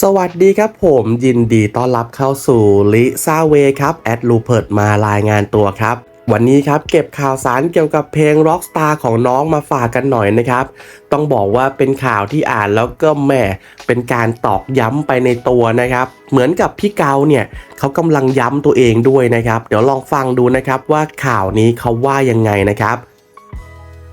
สวัสดีครับผมยินดีต้อนรับเข้าสู่ลิซาเวครับแอดลูเพิร์ดมารายงานตัวครับ วันนี้ครับเก็บข่าวสารเกี่ยวกับเพลง Rockstar ของน้องมาฝากกันหน่อยนะครับ ต้องบอกว่าเป็นข่าวที่อ่านแล้วก็แหม่เป็นการตอกย้ำไปในตัวนะครับ เหมือนกับพี่เกาเนี่ยเขากำลังย้ำตัวเองด้วยนะครับ เดี๋ยวลองฟังดูนะครับว่าข่าวนี้เขาว่ายังไงนะครับ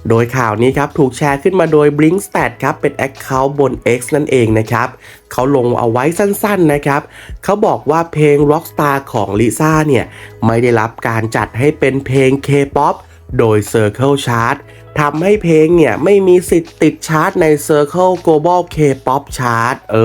โดยข่าวนี้ครับถูกแชร์ขึ้นมาโดย Blinkstat ครับเป็น Account บน X นั่นเองนะครับเขาลงเอาไว้สั้นๆนะครับเขาบอกว่าเพลง Rockstar ของลิซ่าเนี่ย ไม่ได้รับการจัดให้เป็นเพลง K-POP โดย Circle Chart ทำให้เพลงเนี่ยไม่มีสิทธิ์ติดชาร์ตใน Circle Global K-POP Chart เอ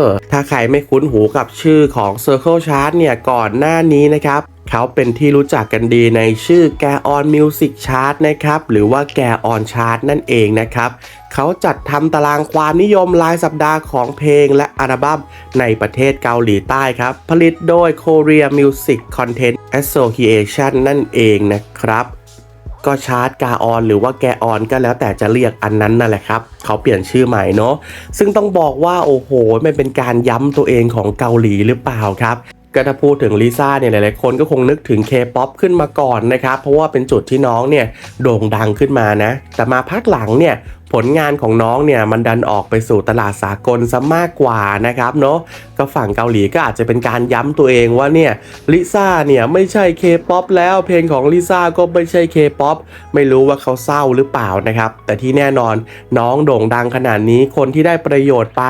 อ ถ้าใครไม่คุ้นหูกับชื่อของ Circle Chart เนี่ยก่อนหน้านี้นะครับ เขาเป็นที่รู้จักกันดีในชื่อแกออนมิวสิกชาร์ตนะครับหรือว่าแกออนชาร์ตนั่นเองนะครับเขาจัดทำตารางความนิยมรายสัปดาห์ของเพลงและอัลบั้มในประเทศเกาหลีใต้ครับ ผลิตโดย Korea Music Content Association นั่นเองนะครับก็ชาร์ตกาออนหรือว่าแกออนก็แล้วแต่จะเรียกอันนั้นนั่นแหละครับ เขาเปลี่ยนชื่อใหม่เนาะซึ่งต้องบอกว่าโอ้โหมันเป็นการย้ำตัวเองของเกาหลีหรือเปล่าครับ ก็ถ้าพูดถึงลิซ่าเนี่ยหลายๆคนก็คงนึกถึง K-POP ขึ้นมาก่อนนะครับ เพราะว่าเป็นจุดที่น้องเนี่ยโด่งดังขึ้นมานะ แต่มาพักหลังเนี่ย ผลงานของน้องเนี่ยมันดันออกไปสู่ตลาดสากลซะมากกว่านะครับเนาะก็ฝั่งเกาหลีก็อาจจะเป็นการย้ำตัวเองว่าเนี่ยลิซ่าเนี่ยไม่ใช่ K-POP แล้วเพลงของลิซ่าก็ไม่ใช่ K-POP ไม่รู้ว่าเขาเศร้าหรือเปล่านะครับแต่ที่แน่นอนน้องโด่งดังขนาดนี้คนที่ได้ประโยชน์ไป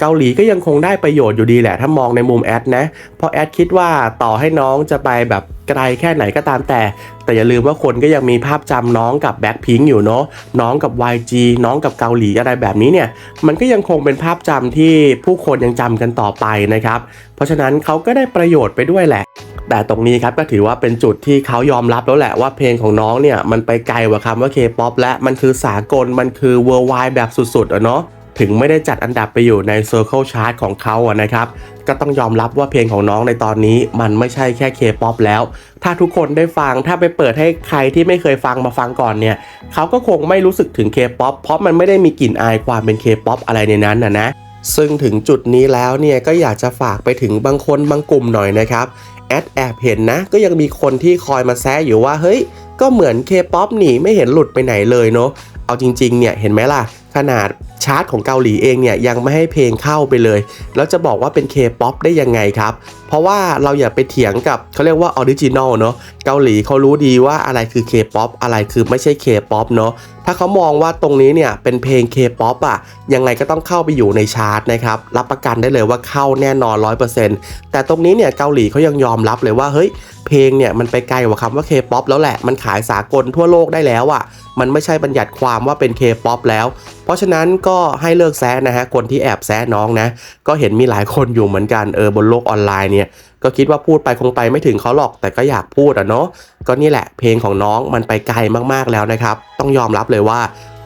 เกาหลีก็ยังคงได้ประโยชน์อยู่ดีแหละถ้ามองในมุมแอดนะเพราะแอดคิดว่าต่อให้น้องจะไปแบบไกลแค่ไหนก็ตามแต่ แต่อย่าลืมว่าคนก็ยังมีภาพจำน้องกับแบ็คพิงอยู่เนาะน้องกับ YG น้องกับเกาหลีอะไรแบบนี้เนี่ย มันก็ยังคงเป็นภาพจำที่ผู้คนยังจำกันต่อไปนะครับ เพราะฉะนั้นเขาก็ได้ประโยชน์ไปด้วยแหละ แต่ตรงนี้ครับก็ถือว่าเป็นจุดที่เขายอมรับแล้วแหละว่าเพลงของน้องเนี่ยมันไปไกลกว่าคำว่า K-POP และมันคือสากลมันคือ worldwide แบบสุดๆอะเนาะ ถึงไม่ได้จัดอันดับไปอยู่ใน Circle Chart ของเขาอะนะครับ ก็ต้องยอมรับว่าเพลงของน้องในตอนนี้มันไม่ใช่แค่ K-POP แล้ว ถ้าทุกคนได้ฟังถ้าไปเปิดให้ใครที่ไม่เคยฟังมาฟังก่อนเนี่ยเขาก็คงไม่รู้สึกถึง K-POP เพราะมันไม่ได้มีกลิ่นอายความเป็น K-POP อะไรในนั้นนะนะซึ่งถึงจุดนี้แล้วเนี่ยก็อยากจะฝากไปถึงบางคนบางกลุ่มหน่อยนะครับแอดแอบเห็นนะ ก็ยังมีคนที่คอยมาแซะอยู่ว่าเฮ้ย ก็เหมือน K-POP นี่ไม่เห็นหลุดไปไหนเลยเนาะเอาจริงๆเนี่ยเห็นไหมล่ะ ขนาด ชาร์ตของเกาหลีเองเนี่ยยังไม่ให้เพลงเข้าไปเลย แล้วจะบอกว่าเป็น K-POP ได้ยังไงครับ เพราะว่าเราอย่าไปเถียงกับเขาเรียกว่าออริจินอลเนาะเกาหลีเขารู้ดีว่าอะไรคือ K-POP อะไรคือไม่ใช่ K-POP เนาะถ้าเขามองว่าตรงนี้เนี่ยเป็นเพลง K-POP อะยังไงก็ต้องเข้าไปอยู่ในชาร์ตนะครับรับประกันได้เลยว่าเข้าแน่นอน 100%แต่ตรงนี้เนี่ยเกาหลีเขายังยอมรับเลยว่าเฮ้ยเพลงเนี่ยมันไปไกลกว่าคำว่า K-POP แล้วแหละมันขายสากลทั่วโลกได้แล้วอะมันไม่ใช่บัญญัติความว่าเป็น K-POP แล้ว เพราะฉะนั้นก็็ให้เลิกแซะนะฮะคนที่แอบแซะน้องนะ ก็เห็นมีหลายคนอยู่เหมือนกันเออบนโลกออนไลน์เนี่ยก็คิดว่าพูดไปคงไปไม่ถึงเขาหรอกแต่ก็อยากพูดอะเนาะก็นี่แหละเพลงของน้องมันไปไกลมากๆแล้วนะครับ ต้องยอมรับเลยว่า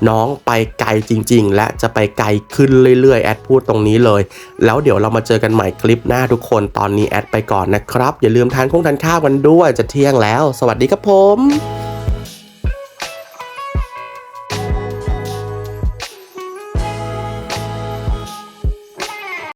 น้องไปไกลจริง ๆ และจะไปไกลขึ้นเรื่อยๆ แอดพูดตรงนี้เลย แล้วเดี๋ยวเรามาเจอกันใหม่คลิปหน้าทุกคนตอนนี้แอดไปก่อนนะครับ อย่าลืมทานข้งทานข้าวกันด้วยจะเที่ยงแล้ว สวัสดีครับผม